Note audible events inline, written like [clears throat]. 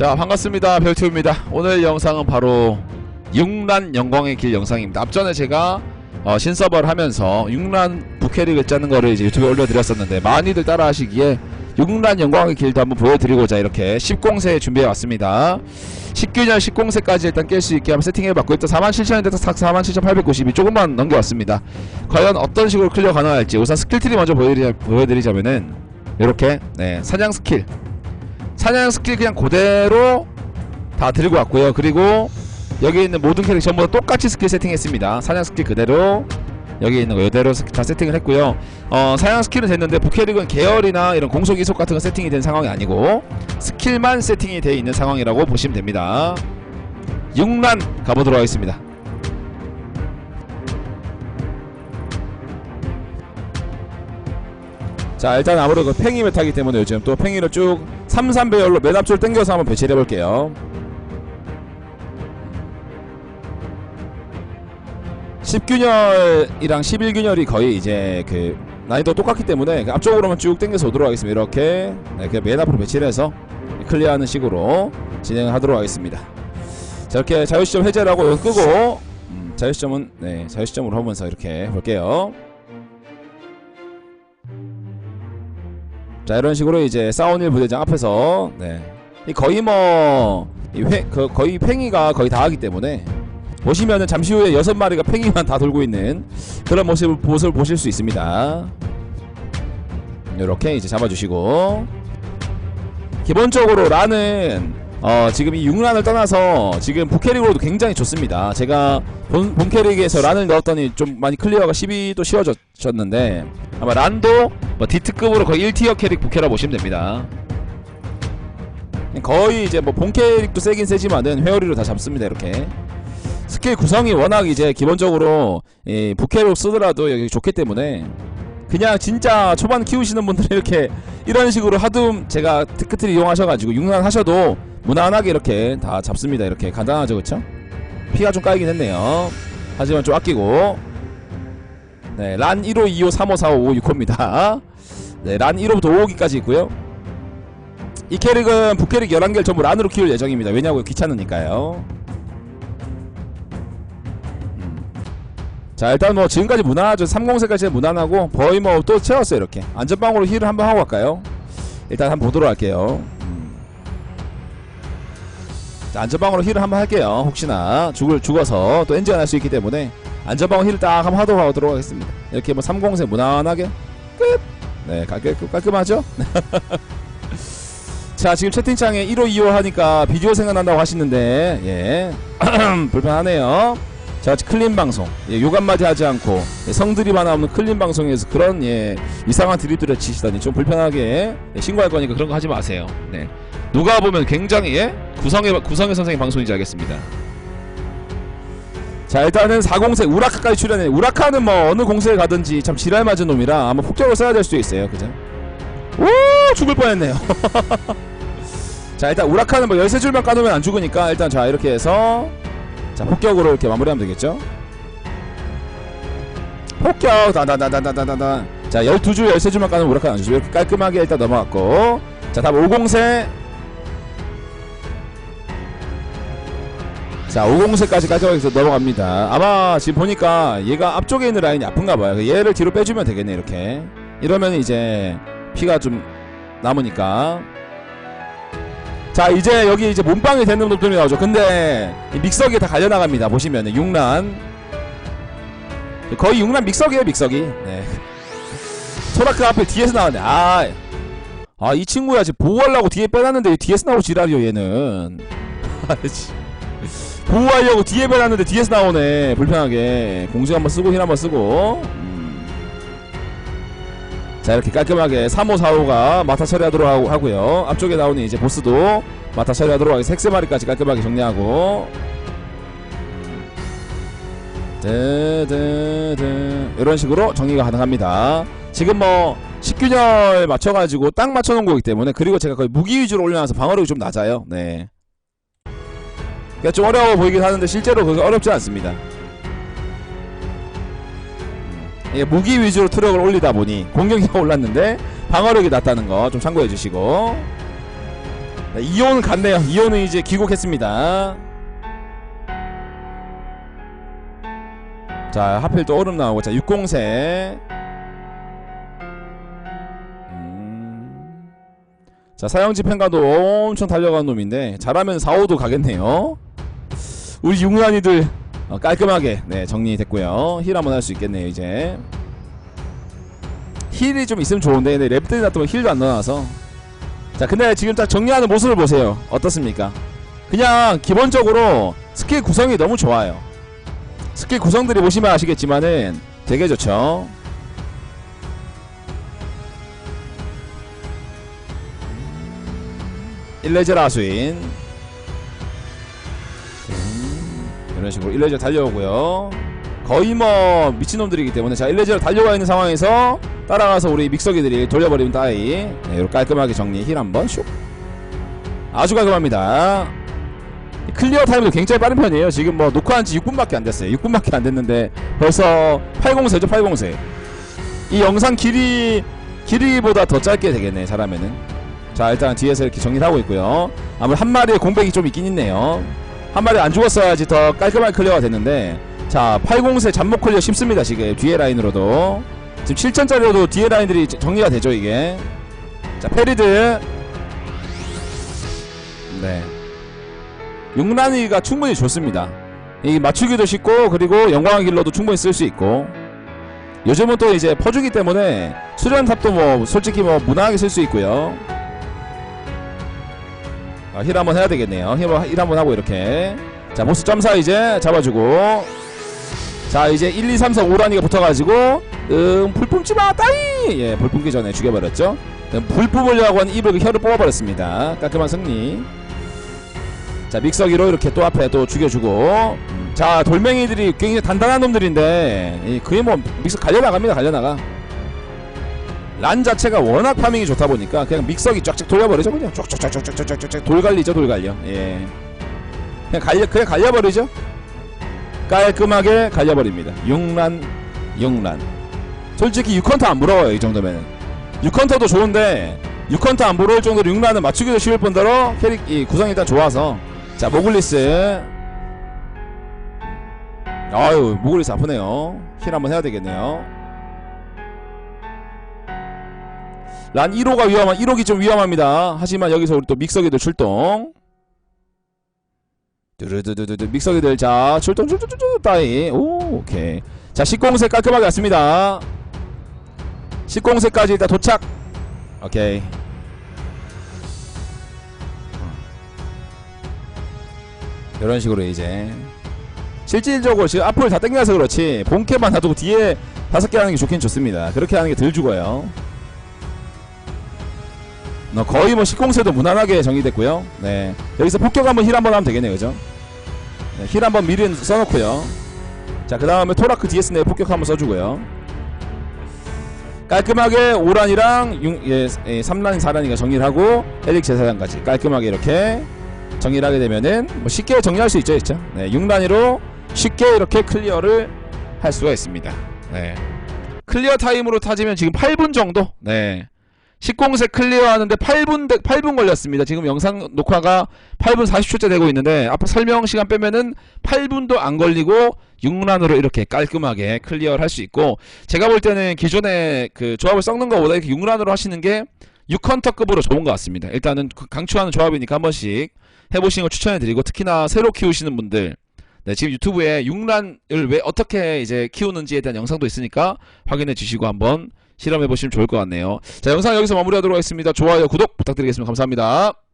자 반갑습니다. 별튜입니다. 오늘 영상은 바로 육란 영광의 길 영상입니다. 앞전에 제가 어, 신서버를 하면서 육란 부캐릭을 짜는 거를 이제 유튜브에 올려드렸었는데 많이들 따라 하시기에 육란 영광의 길도 한번 보여드리고자 이렇게 10공세 준비해 왔습니다. 19년 10공세까지 일단 깰 수 있게 한번 세팅해봤고 일단 47,000원에서 47,892 조금만 넘겨왔습니다. 과연 어떤 식으로 클리어 가능할지 우선 스킬트리 먼저 보여드리자, 보여드리자면은 이렇게 네 사냥 스킬 사냥 스킬 그냥 그대로 다 들고 왔고요. 그리고 여기 있는 모든 캐릭 전부 다 똑같이 스킬 세팅했습니다. 사냥 스킬 그대로 여기 있는 거 이대로 스- 다 세팅을 했고요. 어, 사냥 스킬은 됐는데 부캐릭은 계열이나 이런 공속 이속 같은 거 세팅이 된 상황이 아니고 스킬만 세팅이 돼 있는 상황이라고 보시면 됩니다. 6란 가보도록 하겠습니다. 자 일단 아무래도 그 팽이 메타기 때문에 요즘 또 팽이를 쭉 3, 3 배열로 맨 앞줄 당겨서 한번 배치를 해볼게요. 10균열이랑 11균열이 거의 이제 그 난이도 똑같기 때문에 그 앞쪽으로만 쭉 당겨서 오도록 하겠습니다. 이렇게. 네, 그냥 맨 앞으로 배치를 해서 클리어하는 식으로 진행을 하도록 하겠습니다. 자 이렇게 자유시점 이거 끄고 음, 자유시점은 네 자유시점으로 하면서 이렇게 볼게요 자 이런 식으로 이제 싸운일 부대장 앞에서 네. 이 거의 뭐이 회, 그 거의 팽이가 거의 다 하기 때문에 보시면은 잠시 후에 여섯 마리가 팽이만 다 돌고 있는 그런 모습을 모습을 보실 수 있습니다. 이렇게 이제 잡아주시고 기본적으로 란은 어 지금 이 6란을 떠나서 지금 부캐릭으로도 굉장히 좋습니다. 제가 본, 본 캐릭에서 란을 넣었더니 좀 많이 클리어가 12도 쉬워졌는데 아마 란도 뭐 디트급으로 거의 1티어 캐릭 부캐라 보시면 됩니다. 거의 이제 뭐 본 캐릭도 세긴 세지만은 회오리로 다 잡습니다 이렇게 스킬 구성이 워낙 이제 기본적으로 이 부캐로 쓰더라도 여기 좋기 때문에 그냥 진짜 초반 키우시는 분들은 [laughs] 이렇게 이런 식으로 하둠 제가 테크트를 이용하셔가지고 육난 하셔도 무난하게 이렇게 다 잡습니다. 이렇게 간단하죠 그쵸? 피가 좀 까이긴 했네요. 하지만 좀 아끼고. 네, 란 1호, 2호, 3호, 4호, 5호, 6호입니다. 네, 란 1호부터 5호기까지 있고요. 이 캐릭은 부캐릭 11개를 전부 란으로 키울 예정입니다. 왜냐고 귀찮으니까요. 자 일단 뭐 지금까지 무난하죠. 30세까지 무난하고 거의 뭐 또 채웠어요 이렇게. 안전방으로 힐을 한번 하고 갈까요? 일단 한번 보도록 할게요. 음. 자 안전방으로 힐을 한번 할게요. 혹시나 죽을 죽어서 또 엔지가 날 수 있기 때문에 안전방으로 힐을 딱 한번 하도록 하도록 하겠습니다. 이렇게 뭐 30세 무난하게 끝 네 깔끔, 깔끔하죠? [laughs] 자 지금 채팅창에 1호 2호 하니까 비디오 생각난다고 하시는데 예. [clears throat] 불편하네요. 자 클린 방송. 예, 욕 한마디 하지 않고 예, 성드립 하나 없는 클린 방송에서 그런 예, 이상한 드립들을 치시다니 좀 불편하게 예, 신고할 거니까 그런 거 하지 마세요. 네 누가 보면 굉장히 예? 구성의 구성의 선생님 방송인지 알겠습니다. 자 일단은 4공세 우라카까지 출연해. 우라카는 뭐 어느 공세에 가든지 참 지랄 맞은 놈이라 아마 폭격을 써야 될 수도 있어요. 그죠? 오 죽을 뻔했네요. [laughs] 자 일단 우라카는 뭐 13줄만 까놓으면 안 죽으니까 일단 자 이렇게 해서 자 폭격으로 이렇게 마무리하면 되겠죠? 폭격! 다다다다다다다 자 12줄 13줄만 까놓으면 우라카 안 죽죠. 이렇게 깔끔하게 일단 넘어갔고. 자 다음 5공세 자 5공세까지 깔끔하게 넘어갑니다. 아마 지금 보니까 얘가 앞쪽에 있는 라인이 아픈가봐요. 얘를 뒤로 빼주면 되겠네 이렇게. 이러면 이제 피가 좀 남으니까. 자 이제 여기 이제 몸빵이 되는 놈들이 나오죠. 근데 이 믹서기에 다 갈려나갑니다. 보시면은 6란. 거의 6란 믹서기에요 믹서기. 네. 소라크 앞에 뒤에서 나왔네. 아 아 이 친구야. 지금 보호하려고 뒤에 빼놨는데 뒤에서 나오고 지랄이요 얘는. [laughs] 보호하려고 뒤에 빼놨는데 뒤에서 나오네. 불편하게. 공식 한번 쓰고 힐 한번 쓰고. 음. 자 이렇게 깔끔하게 3호 4호가 마타 처리하도록 하고, 하고요. 앞쪽에 나오는 이제 보스도 마타 처리하도록 하겠습니다 색세 마리까지 깔끔하게 정리하고. 드드드. 이런 식으로 정리가 가능합니다. 지금 뭐 10균열 맞춰가지고 딱 맞춰놓은 거기 때문에 그리고 제가 거의 무기 위주로 올려놔서 방어력이 좀 낮아요. 네 그러니까 좀 어려워 보이긴 하는데 실제로 그게 어렵지 않습니다 이게 무기 위주로 투력을 올리다 보니 공격이 [laughs] 올랐는데 방어력이 낮다는 거 좀 참고해 주시고 네, 이온은 갔네요. 이온은 이제 귀국했습니다. 자, 하필 또 얼음 나오고, 자, 6공세. 음. 자, 사형지 펜가도 엄청 달려간 놈인데, 잘하면 4, 5도 가겠네요. 우리 융란이들 어, 깔끔하게, 네, 정리됐고요. 힐 한번 할 수 있겠네요, 이제. 힐이 좀 있으면 좋은데, 네, 랩들이 놔두면 힐도 안 넣어놔서. 자 근데 지금 딱 정리하는 모습을 보세요 어떻습니까 그냥 기본적으로 스킬 구성이 너무 좋아요 스킬 구성들이 보시면 아시겠지만은 되게 좋죠 일레젤 아수인 이런 식으로 일레젤 달려오고요. 거의 뭐 미친놈들이기 때문에 자 일레젤 달려가 있는 상황에서 따라가서 우리 믹서기들이 돌려버리면 따이 네, 이렇게 깔끔하게 정리 힐 한번 슉. 아주 깔끔합니다. 클리어 타임도 굉장히 빠른 편이에요. 지금 뭐 녹화한 지 6분밖에 안 됐어요. 6분밖에 안 됐는데 벌써 8공세죠 8공세. 이 영상 길이 길이보다 더 짧게 되겠네 잘하면은. 자 일단 뒤에서 이렇게 정리를 하고 있고요. 아무래도 한 마리의 공백이 좀 있긴 있네요 한 마리 안 죽었어야지 더 깔끔하게 클리어가 됐는데. 자 8공세 잠복 클리어 쉽습니다 지금. 뒤에 라인으로도. 지금 7천짜리로도 뒤에 라인들이 정리가 되죠 이게. 자 페리드. 네. 용란이가 충분히 좋습니다. 이 맞추기도 쉽고 그리고 영광의 길러도 충분히 쓸 수 있고. 요즘은 또 이제 퍼주기 때문에 수련탑도 뭐 솔직히 뭐 무난하게 쓸 수 있고요 아, 힐 한번 해야 되겠네요 힐, 한- 힐 한번 하고 이렇게 자 보스 점사 이제 잡아주고 자 이제 1, 2, 3, 4, 5라니가 붙어가지고 음, 불 뿜지 마, 따이! 예, 불 뿜기 전에 죽여버렸죠. 음, 불 뿜으려고 한 입을 혀를 뽑아버렸습니다. 깔끔한 승리. 자, 믹서기로 이렇게 또 앞에 또 죽여주고. 음, 자, 돌멩이들이 굉장히 단단한 놈들인데, 이, 그게 뭐, 믹서 갈려나갑니다, 갈려나가. 란 자체가 워낙 파밍이 좋다 보니까 그냥 믹서기 쫙쫙 돌려버리죠, 그냥. 쫙쫙쫙쫙쫙쫙쫙 돌갈리죠, 돌갈려. 예. 그냥 갈려, 그냥 갈려버리죠. 깔끔하게 갈려버립니다. 용란, 용란. 솔직히 6컨터 안 부러워요 이 정도면은 6컨터도 좋은데 6컨터 안 부러울 정도로 6라는 맞추기도 쉬울 뿐더러 캐릭 이 구성이 일단 좋아서 자 모글리스 아유 모글리스 아프네요 힐 한번 해야 되겠네요 란 1호가 위험한 1호기 좀 위험합니다. 하지만 여기서 우리 또 믹서기들 출동. 두루두두두 믹서기들. 자 출동 출동 따이 오 오케이. 자 10공세 깔끔하게 왔습니다. 10공세까지 일단 도착. 오케이. 이런 식으로 이제. 실질적으로 지금 앞을 다 땡겨서 그렇지. 본캐만 놔두고 뒤에 다섯 개 하는 게 좋긴 좋습니다. 그렇게 하는 게 덜 죽어요. 너 거의 뭐 10공세도 무난하게 정리됐고요 네 여기서 폭격 한번 힐 한번 하면 되겠네요 그죠 네, 힐 한번 미리 써놓고요 자 그 다음에 토라크 DS 내 폭격 한번 써주고요 깔끔하게 5란이랑 6, 예, 예, 3란, 4란이가 정리를 하고 에릭 제사장까지 깔끔하게 이렇게 정리를 하게 되면은 뭐 쉽게 정리할 수 있죠, 있죠. 네, 6란이로 쉽게 이렇게 클리어를 할 수가 있습니다. 네. 클리어 타임으로 타지면 지금 8분 정도? 네. 10공세 클리어하는데 8분, 8분 걸렸습니다. 지금 영상 녹화가 8분 40초째 되고 있는데, 앞에 설명 시간 빼면은 8분도 안 걸리고 6란으로 이렇게 깔끔하게 클리어를 할 수 있고, 제가 볼 때는 기존에 그 조합을 썩는 것보다 이렇게 6란으로 하시는 게 6컨터급으로 좋은 것 같습니다. 일단은 그 강추하는 조합이니까 한 번씩 해보시는 걸 추천해드리고, 특히나 새로 키우시는 분들, 네, 지금 유튜브에 6란을 왜 어떻게 이제 키우는지에 대한 영상도 있으니까 확인해 주시고 한번 실험해 보시면 좋을 것 같네요. 자, 영상 여기서 마무리하도록 하겠습니다. 좋아요, 구독 부탁드리겠습니다. 감사합니다.